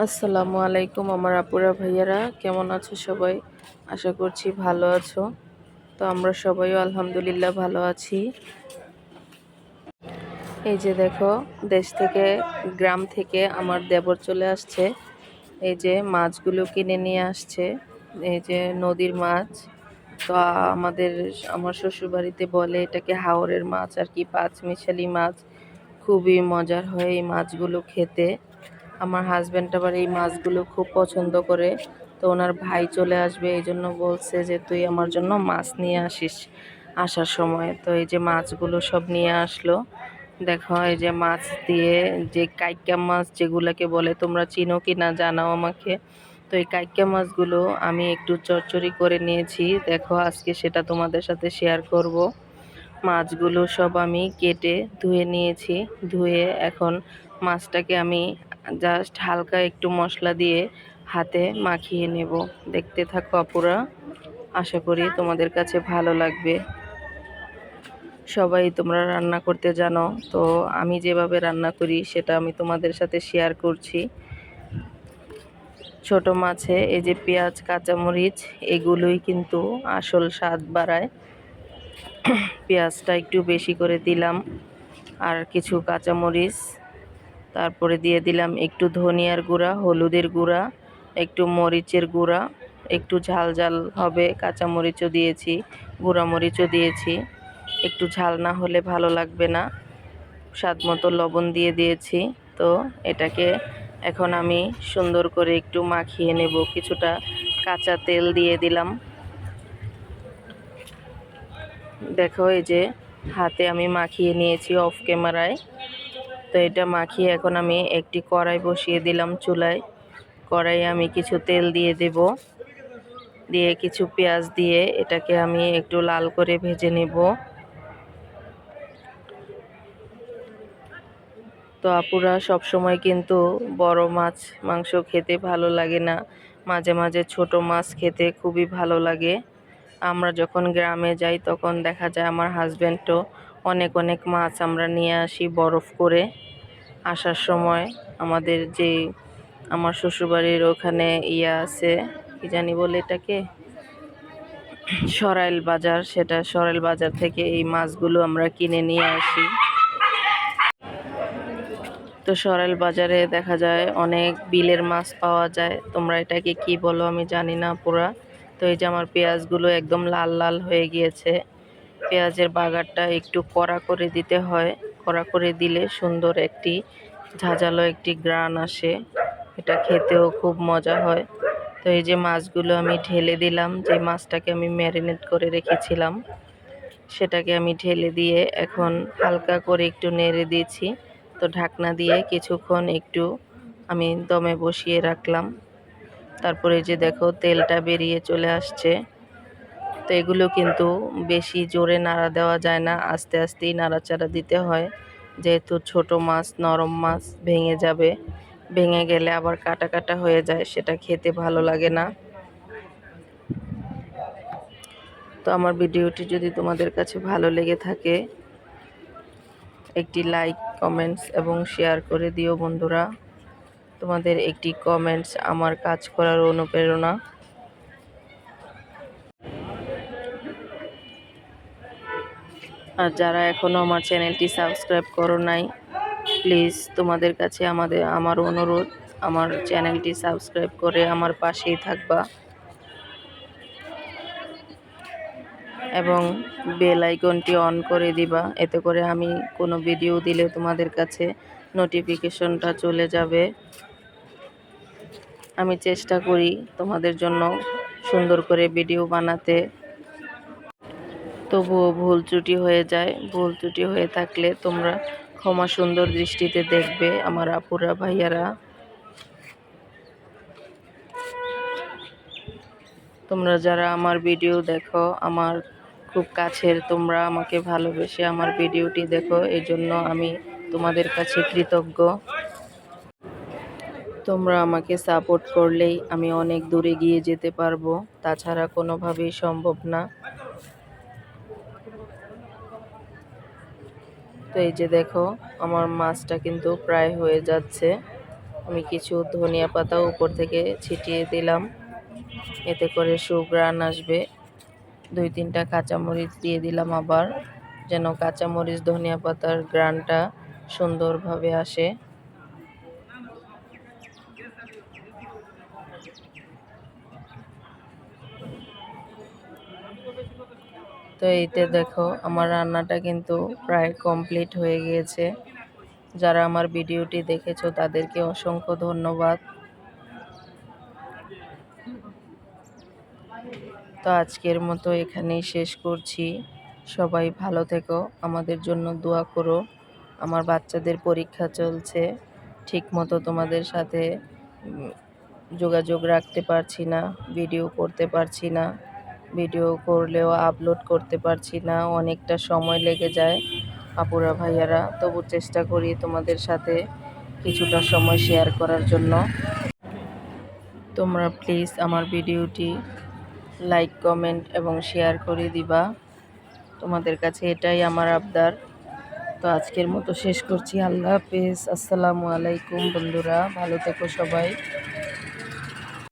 আসসালামু আলাইকুম আমার আপুরা ভাইয়ারা, কেমন আছো সবাই? আশা করছি ভালো আছো। তো আমরা সবাইও আলহামদুলিল্লাহ ভালো আছি। এই যে দেখো, দেশ থেকে, গ্রাম থেকে আমার দেবর চলে আসছে। এই যে মাছগুলো কিনে নিয়ে আসছে। এই যে নদীর মাছ। তো আমাদের, আমার শ্বশুরবাড়িতে বলে এটাকে হাওরের মাছ আর কি, পাঁচ মিশালি মাছ। খুবই মজার হয় এই মাছগুলো খেতে। আমার হাজব্যান্ড আবার এই মাছগুলো খুব পছন্দ করে, তো ওনার ভাই চলে আসবে, এই জন্য বলছে যে তুই আমার জন্য মাছ নিয়ে আসিস আসার সময়। তো এই যে মাছগুলো সব নিয়ে আসলো, দেখো এই যে মাছ দিয়ে যে কাইকা মাছ যেগুলোকে বলে, তোমরা চিনো কি না জানাও আমাকে। তো এই কাইকা মাছগুলো আমি একটু চচ্চড়ি করে নিয়েছি, দেখো আজকে সেটা তোমাদের সাথে শেয়ার করব। মাছগুলো সব আমি কেটে ধুয়ে নিয়েছি, ধুয়ে এখন মাছটাকে আমি জাস্ট হালকা একটু মশলা দিয়ে হাতে মাখিয়ে নেব। দেখতে থাকো আপুরা, আশা করি তোমাদের কাছে ভালো লাগবে। সবাই তোমরা রান্না করতে জানো, তো আমি যেভাবে রান্না করি সেটা আমি তোমাদের সাথে শেয়ার করছি। ছোট মাছে এই যে পেঁয়াজ, কাঁচামরিচ, এগুলোই কিন্তু আসল স্বাদ বাড়ায়। পেঁয়াজটা একটু বেশি করে দিলাম, আর কিছু কাঁচামরিচ তারপরে দিয়ে দিলাম একটু ধনিয়ার গুঁড়া, হলুদের গুঁড়া, একটু মরিচের গুঁড়া, একটু ঝাল ঝাল হবে, কাঁচামরিচও দিয়েছি গুঁড়া মরিচও দিয়েছি। একটু ঝাল না হলে ভালো লাগবে না। স্বাদ মতো লবণ দিয়ে দিয়েছি। তো এটাকে এখন আমি সুন্দর করে একটু মাখিয়ে নেব। কিছুটা কাঁচা তেল দিয়ে দিলাম। দেখো এই যে হাতে আমি মাখিয়ে নিয়েছি অফ ক্যামেরায়। তো এটা মাখিয়ে এখন আমি একটি কড়াই বসিয়ে দিলাম চুলায়। কড়াইয়ে আমি কিছু তেল দিয়ে দেব। দিয়ে কিছু পেঁয়াজ দিয়ে এটাকে আমি একটু লাল করে ভেজে নেব। তো আপুরা সব সময় কিন্তু বড় মাছ, মাংস খেতে ভালো লাগে না। মাঝে মাঝে ছোট মাছ খেতে খুবই ভালো লাগে। আমরা যখন গ্রামে যাই তখন দেখা যায় আমার হাজব্যান্ডও অনেক অনেক মাছ আমরা নিয়ে আসি বরফ করে আসার সময়। আমাদের যে আমার শ্বশুরবাড়ির ওখানে ইয়া আছে, কি জানি বলে এটাকে? সরাইল বাজার, সেটা সরাইল বাজার থেকে এই মাছগুলো আমরা কিনে নিয়ে আসি। তো সরাইল বাজারে দেখা যায় অনেক বিলের মাছ পাওয়া যায়। তোমরা এটাকে কি বলো আমি জানি না পুরা। তো এই যে আমার পেঁয়াজগুলো একদম লাল লাল হয়ে গিয়েছে। পেঁয়াজের বাগারটা একটু কড়া করে দিতে হয়। কড়া করে দিলে সুন্দর একটি ঝাঁঝালো একটি গ্রান আসে। এটা খেতেও খুব মজা হয়। তো এই যে মাছগুলো আমি ঢেলে দিলাম, যে মাছটাকে আমি ম্যারিনেট করে রেখেছিলাম, সেটাকে আমি ঢেলে দিয়ে এখন হালকা করে একটু নেড়ে দিয়েছি। তো ঢাকনা দিয়ে কিছুক্ষণ একটু আমি দমে বসিয়ে রাখলাম। তারপরে যে দেখো, তেলটা বেরিয়ে চলে আসছে। এগুলো কিন্তু বেশি জোরে নাড়া দেওয়া যায় না। আস্তে আস্তেই নাড়াচাড়া দিতে হয়। যেহেতু ছোট মাছ, নরম মাছ ভেঙে যাবে। ভেঙে গেলে আবার কাটা কাটা হয়ে যায়, সেটা খেতে ভালো লাগে না। তো আমার ভিডিওটি যদি তোমাদের কাছে ভালো লেগে থাকে, একটি লাইক, কমেন্টস এবং শেয়ার করে দিও বন্ধুরা। তোমাদের একটি কমেন্টস আমার কাজ করার অনুপ্রেরণা। আর যারা এখনও আমার চ্যানেলটি সাবস্ক্রাইব করো নাই, প্লিজ তোমাদের কাছে আমাদের, আমার অনুরোধ, আমার চ্যানেলটি সাবস্ক্রাইব করে আমার পাশেই থাকবা। এবং বেল আইকনটি অন করে দিবা, এতে করে আমি কোনো ভিডিও দিলে তোমাদের কাছে নোটিফিকেশনটা চলে যাবে। আমি চেষ্টা করি তোমাদের জন্য সুন্দর করে ভিডিও বানাতে। তবুও ভুল ত্রুটি হয়ে যায়। ভুল ত্রুটি হয়ে থাকলে তোমরা ক্ষমা সুন্দর দৃষ্টিতে দেখবে আমার আপুরা ভাইয়ারা। তোমরা যারা আমার ভিডিও দেখো, আমার খুব কাছের, তোমরা আমাকে ভালোবেসে আমার ভিডিওটি দেখো এই জন্য আমি তোমাদের কাছে কৃতজ্ঞ। তোমরা আমাকে সাপোর্ট করলেই আমি অনেক দূরে গিয়ে যেতে পারব, তাছাড়া কোনোভাবেই সম্ভব না। তো এই যে দেখো, আমার মাছটা কিন্তু প্রায় হয়ে যাচ্ছে। আমি কিছু ধনিয়া পাতা উপর থেকে ছিটিয়ে দিলাম। এতে করে সুগ্রান আসবে। দুই তিনটা কাঁচামরিচ দিয়ে দিলাম আবার, যেন কাঁচামরিচ, ধনিয়া পাতার গ্রানটা সুন্দরভাবে আসে। তো এইতে দেখো, আমার রান্নাটা কিন্তু প্রায় কমপ্লিট হয়ে গিয়েছে। যারা আমার ভিডিওটি দেখেছ, তাদেরকে অসংখ্য ধন্যবাদ। তো আজকের মতো এখানেই শেষ করছি। সবাই ভালো থেকো, আমাদের জন্য দোয়া করো। আমার বাচ্চাদের পরীক্ষা চলছে, ঠিক মতো তোমাদের সাথে যোগাযোগ রাখতে পারছি না ভিডিও করতে পারছি না। ভিডিও করলেও আপলোড করতে পারছি না, অনেকটা সময় লেগে যায়। আপুরা, ভাইয়ারা, তবু চেষ্টা করি তোমাদের সাথে কিছুটা সময় শেয়ার করার জন্য। তোমরা প্লিজ আমার ভিডিওটি লাইক কমেন্ট এবং শেয়ার করে দিবা। তোমাদের কাছে এটাই আমার আবদার। তো আজকের মতো শেষ করছি। আল্লাহ হাফেজ। আসসালামু আলাইকুম বন্ধুরা। ভালো থেকো সবাই।